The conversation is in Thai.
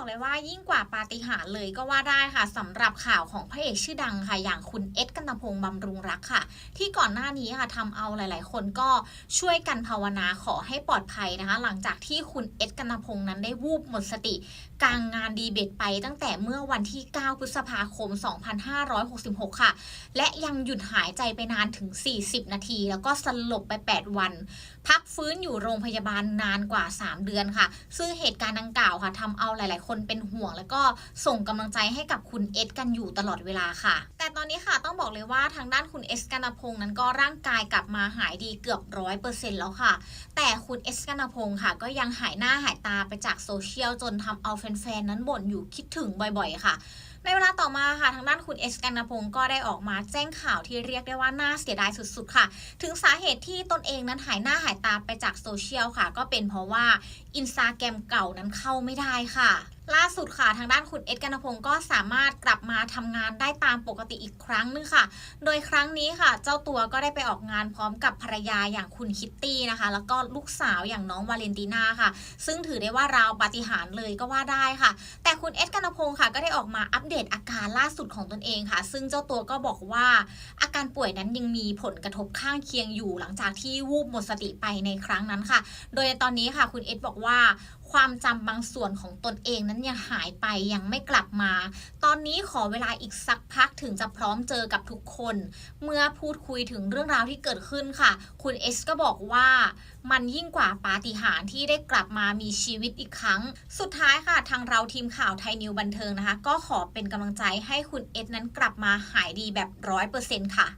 บอกเลยว่ายิ่งกว่าปาฏิหาริย์เลยก็ว่าได้ค่ะสำหรับข่าวของพระเอกชื่อดังค่ะ อย่างคุณเอ็ดกันตพงษ์บำรุงรักค่ะ ที่ก่อนหน้านี้ค่ะทำเอาหลาย ๆ คนก็ช่วยกันภาวนาขอให้ปลอดภัยนะคะ หลังจากที่คุณเอ็ดกันตพงษ์นั้นได้วูบหมดสติ กลางงานดีเบตไปตั้งแต่เมื่อวันที่ 9 พฤษภาคม 2566 ค่ะ และยังหยุดหายใจไปนานถึง 40 นาที แล้วก็สลบไป 8 วัน พักฟื้นอยู่โรงพยาบาลนานกว่า 3 เดือนค่ะ ซึ่งเหตุการณ์ดังกล่าวค่ะทำเอาหลาย ๆคนเป็นห่วง แล้วก็ส่งกำลังใจให้กับคุณเอสกันอยู่ตลอดเวลาค่ะ แต่ตอนนี้ค่ะต้องบอกเลยว่าทางด้านคุณเอสกันพงษ์นั้นก็ร่างกายกลับมาหายดีเกือบร้อยเปอร์เซ็นต์แล้วค่ะ แต่คุณเอสกันพงษ์ค่ะก็ยังหายหน้าหายตาไปจากโซเชียลจนทำเอาแฟนๆนั้นบ่นอยู่คิดถึงบ่อยๆ ค่ะในเวลาต่อมาค่ะทางด้านคุณเอสกันพงศ์ก็ได้ออกมาแจ้งข่าวที่เรียกได้ว่าน่าเสียดายสุดๆค่ะ ถึงสาเหตุที่ตนเองนั้นหายหน้าหายตาไปจากโซเชียลค่ะ ก็เป็นเพราะว่าอินสตาแกรมเก่านั้นเข้าไม่ได้ค่ะล่าสุดค่ะทางด้านคุณเอสกันพงศ์ก็สามารถกลับมาทำงานได้ตามปกติอีกครั้งหนึงค่ะ โดยครั้งนี้ค่ะ เจ้าตัวก็ได้ไปออกงานพร้อมกับภรรยาอย่างคุณคิตตี้นะคะ แล้วก็ลูกสาวอย่างน้องวาเลนติน่าค่ะ ซึ่งถือได้ว่าราวปาฏิหาริย์เลยก็ว่าได้ค่ะ แต่คุณเอสกันพงศ์ค่ะ ก็ได้ออกมาอัปเดตอาการล่าสุดของตนเองค่ะ ซึ่งเจ้าตัวก็บอกว่า อาการป่วยนั้นยังมีผลกระทบข้างเคียงอยู่ หลังจากที่วูบหมดสติไปในครั้งนั้นค่ะ โดยในตอนนี้ค่ะคุณเอสบอกว่า ความจำบางส่วนของตนเองนั้นยังหายไปยังไม่กลับมา ตอนนี้ขอเวลาอีกสักพักถึงจะพร้อมเจอกับทุกคน เมื่อพูดคุยถึงเรื่องราวที่เกิดขึ้นค่ะ คุณเอสก็บอกว่ามันยิ่งกว่าปาฏิหาริย์ที่ได้กลับมามีชีวิตอีกครั้ง สุดท้ายค่ะ ทางเราทีมข่าวไทยนิวบันเทิงนะคะ ก็ขอเป็นกำลังใจให้คุณเอสนั้นกลับมาหายดีแบบร้อยเปอร์เซ็นต์ค่ะ